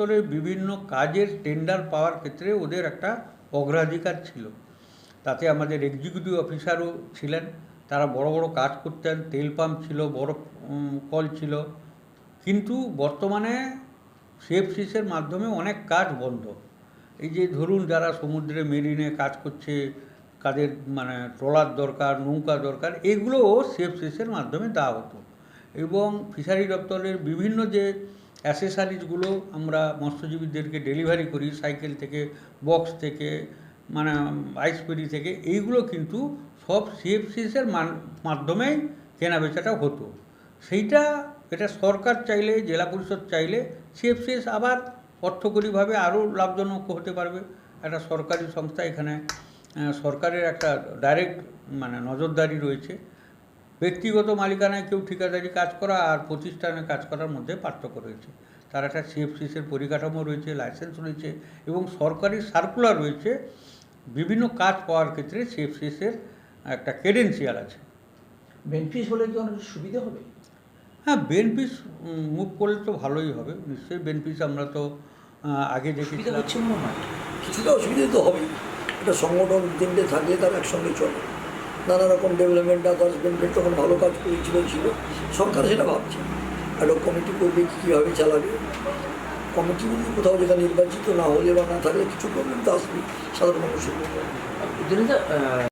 দপ্তরের বিভিন্ন কাজের টেন্ডার পাওয়ার ক্ষেত্রে ওদের একটা অগ্রাধিকার ছিল। তাতে আমাদের এক্সিকিউটিভ অফিসারও ছিলেন, তারা বড় বড় কাজ করতেন, তেল পাম্প ছিল বড় কল ছিল। কিন্তু বর্তমানে সিএফসিসের মাধ্যমে অনেক কাজ বন্ধ। এই যে ধরুন যারা সমুদ্রে মেরিনে কাজ করছে কাদের মানে ট্রলার দরকার, নৌকা দরকার, এগুলোও সেফ সিএফসিসের মাধ্যমে দেওয়া হতো। এবং ফিশারি দপ্তরের বিভিন্ন যে অ্যাসেসারিজগুলো আমরা মৎস্যজীবীদেরকে ডেলিভারি করি সাইকেল থেকে বক্স থেকে মানে আইসপেরি থেকে, এইগুলো কিন্তু সব সিএফসিসের মাধ্যমেই কেনা বেচাটা হতো। সেইটা এটা সরকার চাইলে, জেলা পরিষদ চাইলে সিএফসিএস আবার অর্থকরীভাবে আরও লাভজনক হতে পারবে। একটা সরকারি সংস্থা এখানে সরকারের একটা ডাইরেক্ট মানে নজরদারি রয়েছে। ব্যক্তিগত মালিকানায় কেউ ঠিকাদারি কাজ করা আর প্রতিষ্ঠানে কাজ করার মধ্যে পার্থক্য রয়েছে। তার একটা সিএফসিসের পরিকাঠামো রয়েছে লাইসেন্স রয়েছে এবং সরকারি সার্কুলার রয়েছে। বিভিন্ন কাজ পাওয়ার ক্ষেত্রে সিএফসিসের একটা ক্রেডেন্সিয়াল আছে। বেনিফিস হলে কি অনেক সুবিধা হবে? হ্যাঁ বেনফিস মুভ করলে তো ভালোই হবে। নিশ্চয়ই বেনফিস আমরা তো আগে হয়। কিছুটা অসুবিধা তো হবেই। একটা সংগঠন তিনটে থাকলে তার একসঙ্গে চলে। নানা রকম ডেভেলপমেন্ট আদার্স বেনিফিট তখন ভালো কাজ করেছিল, ছিল। সরকার সেটা ভাবছে। একটা কমিটি করবে কী, কীভাবে চালাবে? কমিটি যদি কোথাও যেখানে নির্বাচিত না হলে বা না থাকলে কিছু প্রবলেম তো আসবে সাধারণ মানুষের।